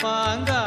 பாங்கா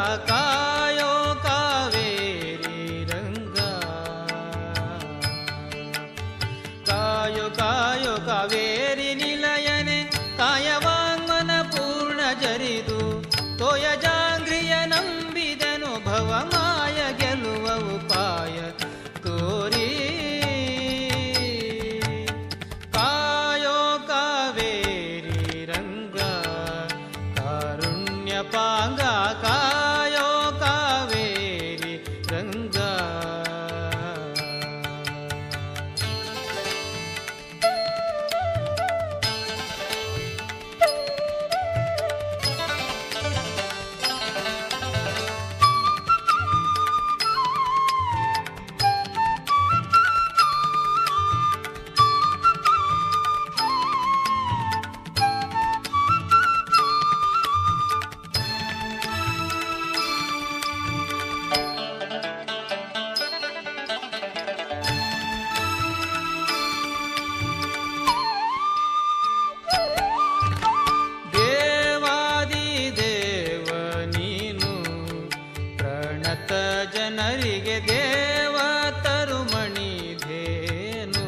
ಜನರಿಗೆ ದೇವತರು ಮಣಿಧೇನು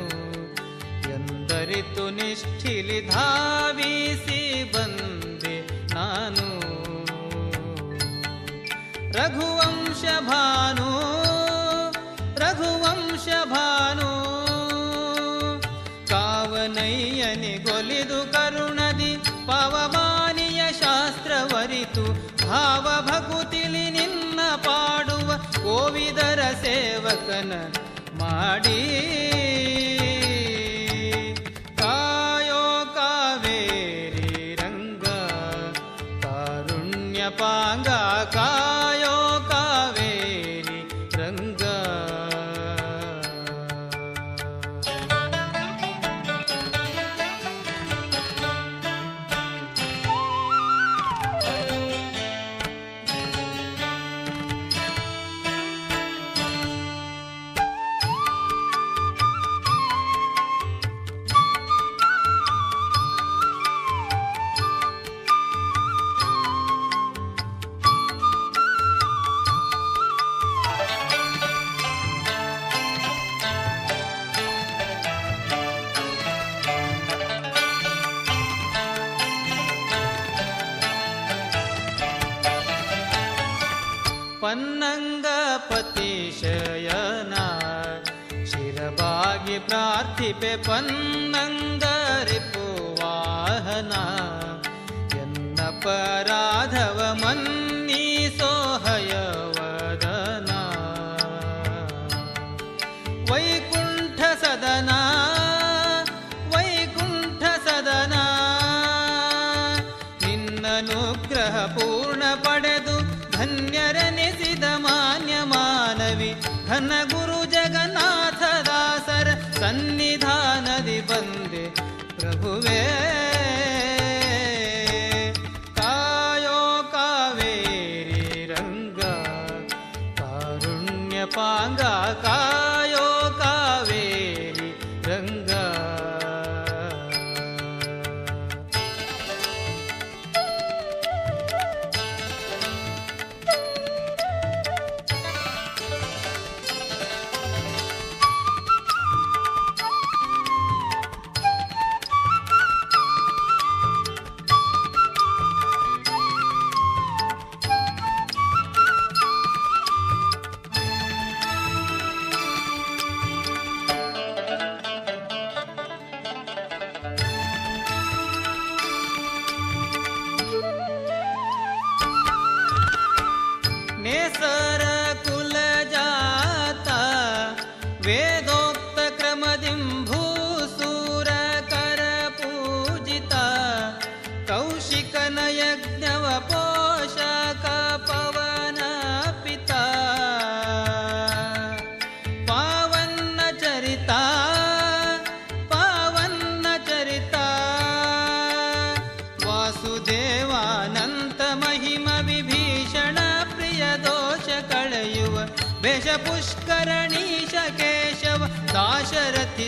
ಎಂದರಿತು ನಿಷ್ಠಿಲಿ ಧಾವಿಸಿ ಬಂದೆ ನಾನು. ರಘುವಂಶ ಭಾನು ರಘುವಂಶ ಭಾನು ಕಾವನಯ್ಯನಿಗೊಲಿದು ಕರುಣದಿ, ಪವಮಾನಿಯ ಶಾಸ್ತ್ರವರಿತು ಭಾವಭಕುತಿಲಿ ನಿನ್ನ ಕೋವಿದರ ಸೇವಕನ ಮಾಡಿ. ಕಾಯೋ ಕಾವೇರಿ ರಂಗ ಕಾರುಣ್ಯಪಾಂಗ ಕಾಯೋ ಪ್ರಾರ್ಥಿಪೆ ಪನ್ನಂಗ ರಿಪುವಾಹನ ಎನ್ನ ಪರಾಧವ ಸೋಹಯ ವದನ ವೈಕುಂಠ ಸದನ ವೈಕುಂಠ ಸದನ. ನಿನ್ನನುಗ್ರಹ ಪೂರ್ಣ ಪಡೆದು வந்தே பிரபுவே. காயோ காவேரி ரங்கா காருண்ய பாங்கா காய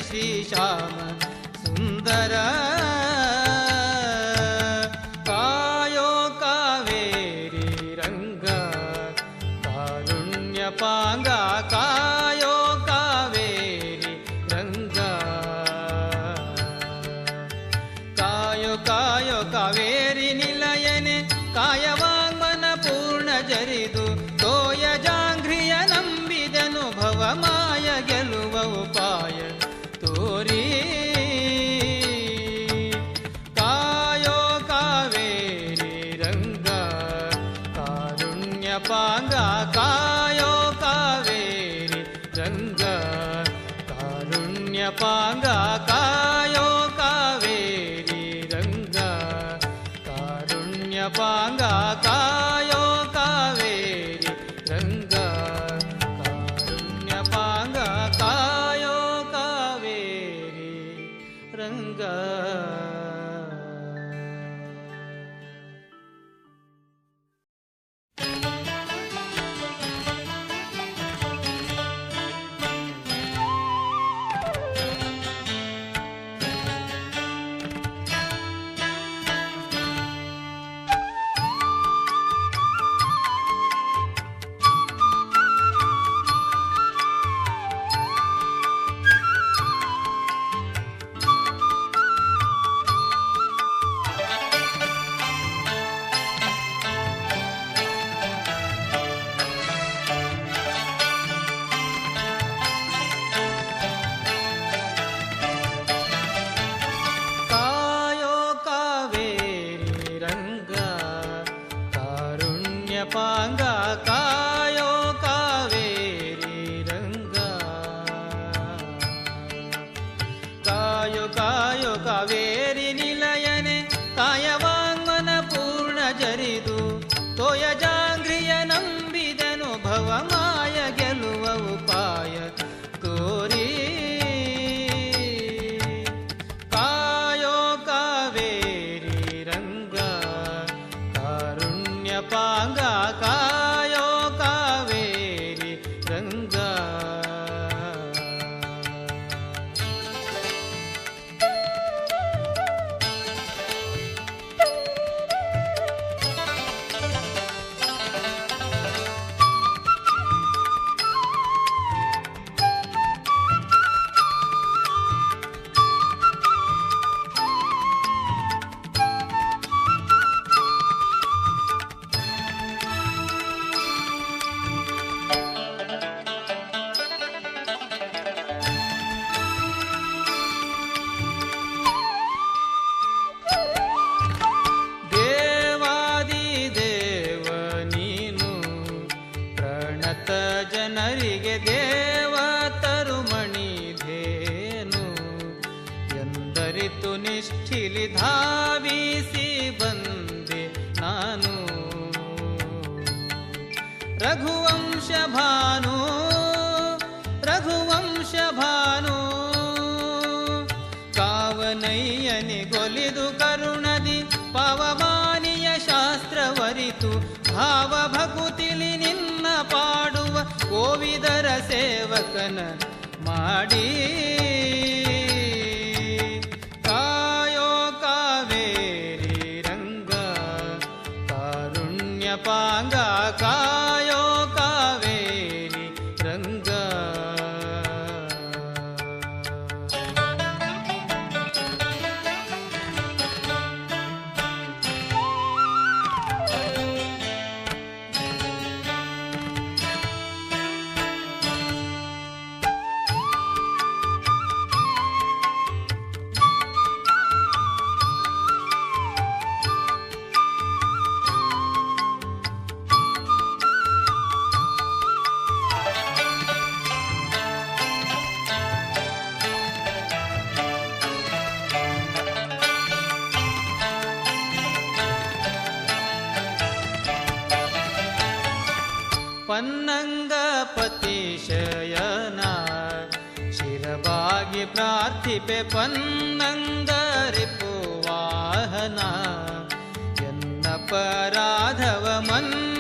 श्रीश्याम सुन्दर कायो कावेरी रङ्ग कारुण्यपाङ्गा कायो कावेरी रङ्ग कायो कायो कावेरी निलयने कायवा गङ्ग कारुण्यपाङ्गा कायो कावेरी रङ्ग कारुण्यपाङ्गा कायो कावेरी रङ्ग कारुण्यपाङ्गा कायो कावेरी रङ्ग कायो कायो कावे रघुवंशभानो रघुवंशभानो रघुवंश गोलिदु करुणदि पवमानय शास्त्रवरितु भावभकुतिलि निन्न पाडुव कोविर सेवकन माडी। ಪನ್ನಂಗಪತಿ ಶಯನ ಶಿರಬಾಗಿ ಪ್ರಾರ್ಥಿಪೆ ಪನ್ನಂಗರಿಪು ವಾಹನ ಎನ್ನಪರಾಧವ ಮನ್ನ